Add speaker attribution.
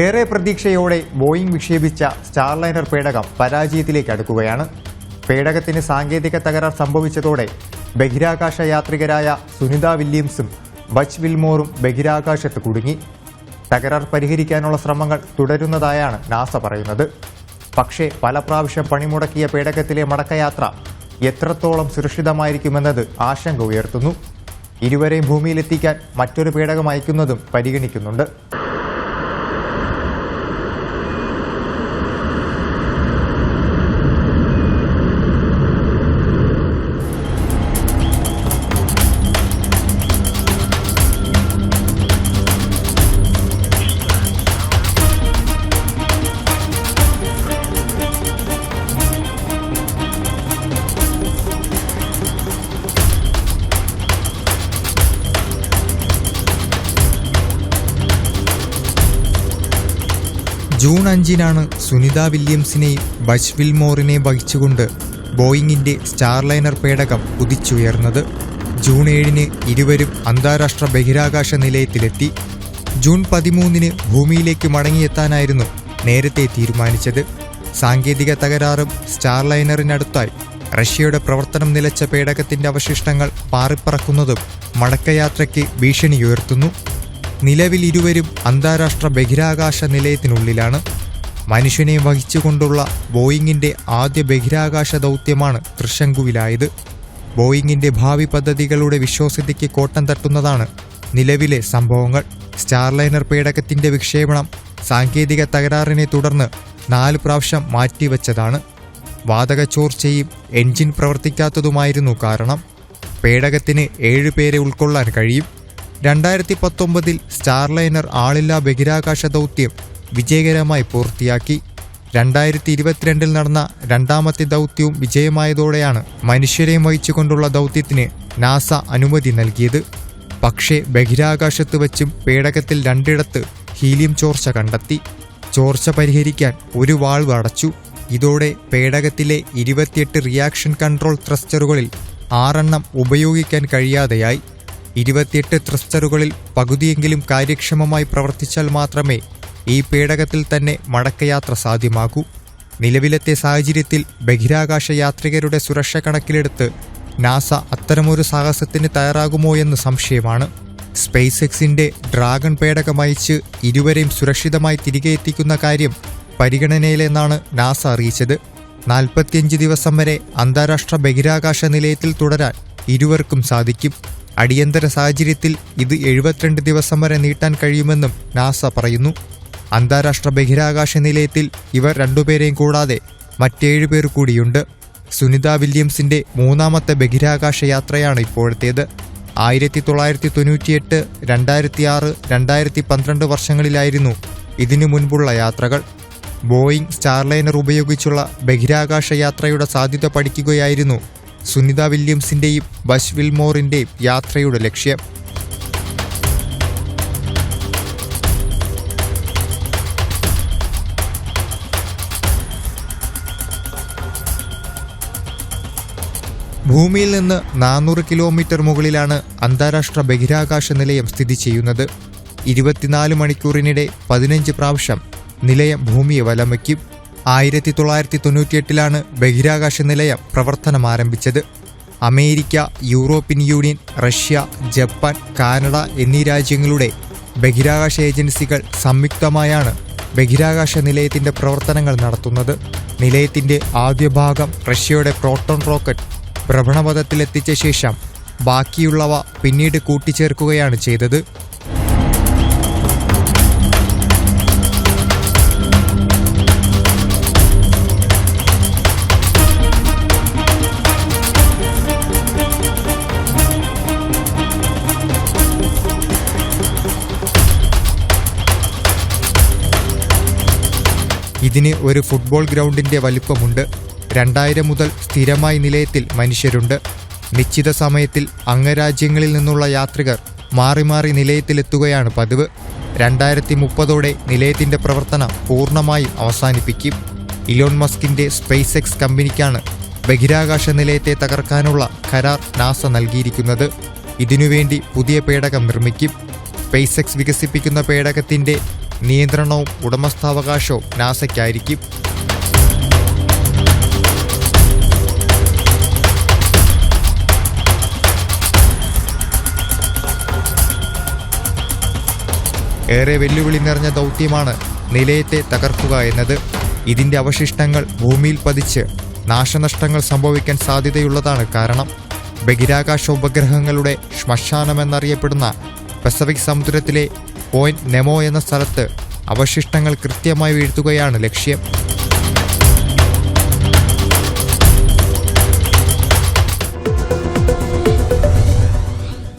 Speaker 1: ഏറെ പ്രതീക്ഷയോടെ Boeing വിക്ഷേപിച്ച Starliner പേടകം പരാജയത്തിലേക്ക് അടുക്കുകയാണ്. പേടകത്തിന് സാങ്കേതിക തകരാർ സംഭവിച്ചതോടെ ബഹിരാകാശ യാത്രികരായ സുനിത വില്യംസും ബച്ച് വിൽമോറും ബഹിരാകാശത്ത് കുടുങ്ങി. തകരാർ പരിഹരിക്കാനുള്ള ശ്രമങ്ങൾ തുടരുന്നതായാണ് നാസ പറയുന്നത്. പക്ഷേ പല പ്രാവശ്യം പണിമുടക്കിയ പേടകത്തിലെ മടക്കയാത്ര എത്രത്തോളം സുരക്ഷിതമായിരിക്കുമെന്നത് ആശങ്ക ഉയർത്തുന്നു. ഇരുവരെയും ഭൂമിയിലെത്തിക്കാൻ മറ്റൊരു പേടകം അയക്കുന്നതും പരിഗണിക്കുന്നുണ്ട്. ജൂൺ അഞ്ചിനാണ് സുനിത വില്യംസിനെയും ബഷ് വിൽമോറിനെ വഹിച്ചുകൊണ്ട് ബോയിങ്ങിന്റെ സ്റ്റാർലൈനർ പേടകം കുതിച്ചുയർന്നത്. ജൂൺ ഏഴിന് ഇരുവരും അന്താരാഷ്ട്ര ബഹിരാകാശ നിലയത്തിലെത്തി. ജൂൺ പതിമൂന്നിന് ഭൂമിയിലേക്ക് മടങ്ങിയെത്താനായിരുന്നു നേരത്തെ തീരുമാനിച്ചത്. സാങ്കേതിക തകരാറും സ്റ്റാർലൈനറിനടുത്തായി റഷ്യയുടെ പ്രവർത്തനം നിലച്ച പേടകത്തിന്റെ അവശിഷ്ടങ്ങൾ പാറിപ്പറക്കുന്നതും മടക്കയാത്രയ്ക്ക് ഭീഷണിയുയർത്തുന്നു. നിലവിൽ ഇരുവരും അന്താരാഷ്ട്ര ബഹിരാകാശ നിലയത്തിനുള്ളിലാണ്. മനുഷ്യനെ വഹിച്ചുകൊണ്ടുള്ള ബോയിങ്ങിന്റെ ആദ്യ ബഹിരാകാശ ദൗത്യമാണ് തൃശങ്കുവിലായത്. ബോയിങ്ങിന്റെ ഭാവി പദ്ധതികളുടെ വിശ്വാസ്യതയ്ക്ക് കോട്ടം തട്ടുന്നതാണ് നിലവിലെ സംഭവങ്ങൾ. സ്റ്റാർലൈനർ പേടകത്തിന്റെ വിക്ഷേപണം സാങ്കേതിക തകരാറിനെ തുടർന്ന് നാല് പ്രാവശ്യം മാറ്റിവെച്ചതാണ്. വാതക ചോർച്ചയും എൻജിൻ പ്രവർത്തിക്കാത്തതുമായിരുന്നു കാരണം. പേടകത്തിന് ഏഴ് പേരെ ഉൾക്കൊള്ളാൻ കഴിയും. രണ്ടായിരത്തി പത്തൊമ്പതിൽ സ്റ്റാർലൈനർ ആളില്ലാ ബഹിരാകാശ ദൗത്യം വിജയകരമായി പൂർത്തിയാക്കി. രണ്ടായിരത്തി ഇരുപത്തിരണ്ടിൽ നടന്ന രണ്ടാമത്തെ ദൗത്യവും വിജയമായതോടെയാണ് മനുഷ്യരെ വഹിച്ചുകൊണ്ടുള്ള ദൗത്യത്തിന് നാസ അനുമതി നൽകിയത്. പക്ഷേ ബഹിരാകാശത്ത് വച്ചും പേടകത്തിൽ രണ്ടിടത്ത് ഹീലിയം ചോർച്ച കണ്ടെത്തി. ചോർച്ച പരിഹരിക്കാൻ ഒരു വാൾവ് അടച്ചു. ഇതോടെ പേടകത്തിലെ ഇരുപത്തിയെട്ട് റിയാക്ഷൻ കൺട്രോൾ ത്രസ്റ്ററുകളിൽ ആറെണ്ണം ഉപയോഗിക്കാൻ കഴിയാതെയായി. ഇരുപത്തിയെട്ട് ത്രസ്റ്ററുകളിൽ പകുതിയെങ്കിലും കാര്യക്ഷമമായി പ്രവർത്തിച്ചാൽ മാത്രമേ ഈ പേടകത്തിൽ തന്നെ മടക്കയാത്ര സാധ്യമാകൂ. നിലവിലത്തെ സാഹചര്യത്തിൽ ബഹിരാകാശ യാത്രികരുടെ സുരക്ഷ കണക്കിലെടുത്ത് നാസ അത്തരമൊരു സാഹസത്തിന് തയ്യാറാകുമോ എന്ന് സംശയമാണ്. സ്പേസ് എക്സിന്റെ ഡ്രാഗൺ പേടകം അയച്ച് ഇരുവരെയും സുരക്ഷിതമായി തിരികെ എത്തിക്കുന്ന കാര്യം പരിഗണനയിലെന്നാണ് നാസ അറിയിച്ചത്. നാൽപ്പത്തിയഞ്ച് ദിവസം വരെ അന്താരാഷ്ട്ര ബഹിരാകാശ നിലയത്തിൽ തുടരാൻ ഇരുവർക്കും സാധിക്കും. അടിയന്തര സാഹചര്യത്തിൽ ഇത് എഴുപത്തിരണ്ട് ദിവസം വരെ നീട്ടാൻ കഴിയുമെന്നും നാസ പറയുന്നു. അന്താരാഷ്ട്ര ബഹിരാകാശ നിലയത്തിൽ ഇവർ രണ്ടുപേരെയും കൂടാതെ മറ്റേഴു പേർ കൂടിയുണ്ട്. സുനിത വില്യംസിന്റെ മൂന്നാമത്തെ ബഹിരാകാശ യാത്രയാണ് ഇപ്പോഴത്തേത്. ആയിരത്തി തൊള്ളായിരത്തി തൊണ്ണൂറ്റിയെട്ട് രണ്ടായിരത്തി ആറ് രണ്ടായിരത്തി പന്ത്രണ്ട് വർഷങ്ങളിലായിരുന്നു ഇതിനു മുൻപുള്ള യാത്രകൾ. ബോയിങ് സ്റ്റാർലൈനർ ഉപയോഗിച്ചുള്ള ബഹിരാകാശ യാത്രയുടെ സാധ്യത പഠിക്കുകയായിരുന്നു സുനിത വില്യംസിന്റെയും ബഷ്വിൽ വിൽമോറിന്റെയും യാത്രയുടെ ലക്ഷ്യം. ഭൂമിയിൽ നിന്ന് നാനൂറ് കിലോമീറ്റർ മുകളിലാണ് അന്താരാഷ്ട്ര ബഹിരാകാശ നിലയം സ്ഥിതി ചെയ്യുന്നത്. ഇരുപത്തിനാല് മണിക്കൂറിനിടെ പതിനഞ്ച് പ്രാവശ്യം നിലയം ഭൂമിയെ വലം വയ്ക്കും ആയിരത്തി തൊള്ളായിരത്തി തൊണ്ണൂറ്റിയെട്ടിലാണ് ബഹിരാകാശ നിലയം പ്രവർത്തനം ആരംഭിച്ചത്. America European Union Russia Japan Canada എന്നീ രാജ്യങ്ങളുടെ ബഹിരാകാശ ഏജൻസികൾ സംയുക്തമായാണ് ബഹിരാകാശ നിലയത്തിന്റെ പ്രവർത്തനങ്ങൾ നടത്തുന്നത്. നിലയത്തിന്റെ ആദ്യ ഭാഗം റഷ്യയുടെ പ്രോട്ടോൺ റോക്കറ്റ് ഭ്രമണപഥത്തിലെത്തിച്ച ശേഷം ബാക്കിയുള്ളവ പിന്നീട് കൂട്ടിച്ചേർക്കുകയാണ് ചെയ്തത്. ഇതിന് ഒരു ഫുട്ബോൾ ഗ്രൗണ്ടിന്റെ വലിപ്പമുണ്ട്. രണ്ടായിരം മുതൽ സ്ഥിരമായി നിലയത്തിൽ മനുഷ്യരുണ്ട്. നിശ്ചിത സമയത്തിൽ അംഗരാജ്യങ്ങളിൽ നിന്നുള്ള യാത്രികർ മാറി മാറി നിലയത്തിലെത്തുകയാണ് പതിവ്. രണ്ടായിരത്തി മുപ്പതോടെ നിലയത്തിന്റെ പ്രവർത്തനം പൂർണമായും അവസാനിപ്പിക്കും. ഇലോൺ മസ്കിന്റെ സ്പേസ് എക്സ് കമ്പനിക്കാണ് ബഹിരാകാശ നിലയത്തെ തകർക്കാനുള്ള കരാർ നാസ നൽകിയിരിക്കുന്നത്. ഇതിനുവേണ്ടി പുതിയ പേടകം നിർമ്മിക്കും. സ്പേസ് എക്സ് വികസിപ്പിക്കുന്ന പേടകത്തിന്റെ നിയന്ത്രണവും ഉടമസ്ഥാവകാശവും നാസയ്ക്കായിരിക്കും. ഏറെ വെല്ലുവിളി നിറഞ്ഞ ദൗത്യമാണ് നിലയത്തെ തകർക്കുക എന്നത്. ഇതിന്റെ അവശിഷ്ടങ്ങൾ ഭൂമിയിൽ പതിച്ച് നാശനഷ്ടങ്ങൾ സംഭവിക്കാൻ സാധ്യതയുള്ളതാണ് കാരണം. ബഹിരാകാശ ഉപഗ്രഹങ്ങളുടെ ശ്മശാനമെന്നറിയപ്പെടുന്ന പസഫിക് സമുദ്രത്തിലെ പോയിന്റ് നെമോ എന്ന സ്ഥലത്ത് അവശിഷ്ടങ്ങൾ കൃത്യമായി വീഴ്ത്തുകയാണ് ലക്ഷ്യം.